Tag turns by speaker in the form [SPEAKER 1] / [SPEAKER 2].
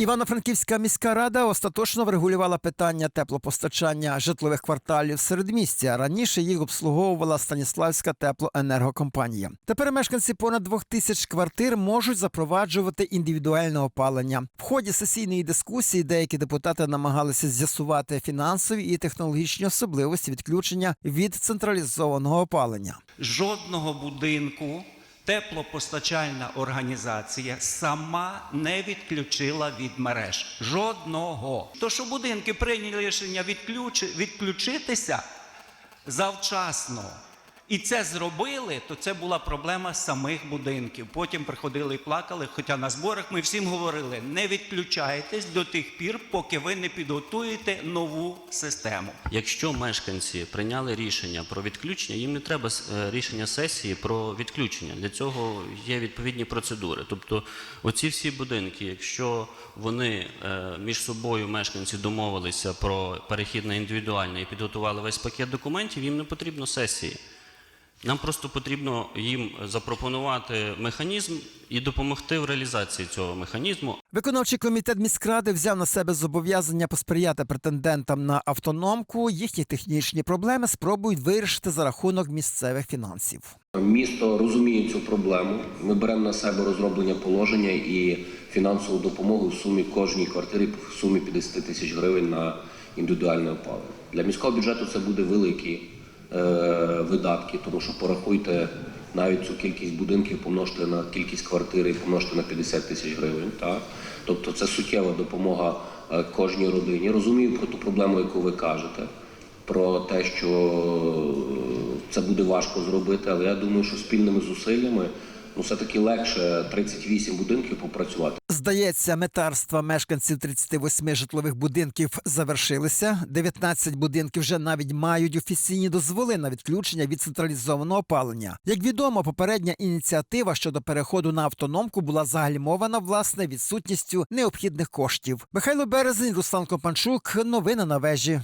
[SPEAKER 1] Івано-Франківська міська рада остаточно врегулювала питання теплопостачання житлових кварталів середмістя. Раніше їх обслуговувала Станіславська теплоенергокомпанія. Тепер мешканці понад двох тисяч квартир можуть запроваджувати індивідуальне опалення. В ході сесійної дискусії деякі депутати намагалися з'ясувати фінансові і технологічні особливості відключення від централізованого опалення.
[SPEAKER 2] Жодного будинку теплопостачальна організація сама не відключила від мереж. Жодного. То, що будинки прийняли рішення відключи, відключитися завчасно. І це зробили, то це була проблема самих будинків. Потім приходили і плакали. Хоча на зборах ми всім говорили: не відключайтесь до тих пір, поки ви не підготуєте нову систему.
[SPEAKER 3] Якщо мешканці прийняли рішення про відключення, їм не треба е, рішення сесії про відключення. Для цього є відповідні процедури. Тобто, оці всі будинки, якщо вони е, між собою мешканці домовилися про перехід на індивідуальне і підготували весь пакет документів, їм не потрібно сесії. Нам просто потрібно їм запропонувати механізм і допомогти в реалізації цього механізму.
[SPEAKER 1] Виконавчий комітет міськради взяв на себе зобов'язання посприяти претендентам на автономку. Їхні технічні проблеми спробують вирішити за рахунок місцевих фінансів.
[SPEAKER 4] Місто розуміє цю проблему. Ми беремо на себе розроблення положення і фінансову допомогу в сумі кожній квартирі в сумі 50 тисяч гривень на індивідуальне опалення. Для міського бюджету це буде великі е, видатки, тому що порахуйте навіть цю кількість будинків, помножте на кількість квартир і помножте на 50 тисяч гривень. Так? Тобто це суттєва допомога е, кожній родині. Розумію про ту проблему, яку ви кажете про те, що це буде важко зробити, але я думаю, що спільними зусиллями ну все-таки легше 38 будинків попрацювати.
[SPEAKER 1] Здається, метарства мешканців 38 житлових будинків завершилися. 19 будинків вже навіть мають офіційні дозволи на відключення від централізованого опалення. Як відомо, попередня ініціатива щодо переходу на автономку була загальмована власне відсутністю необхідних коштів. Михайло Березень, Руслан Копанчук. Новини на вежі.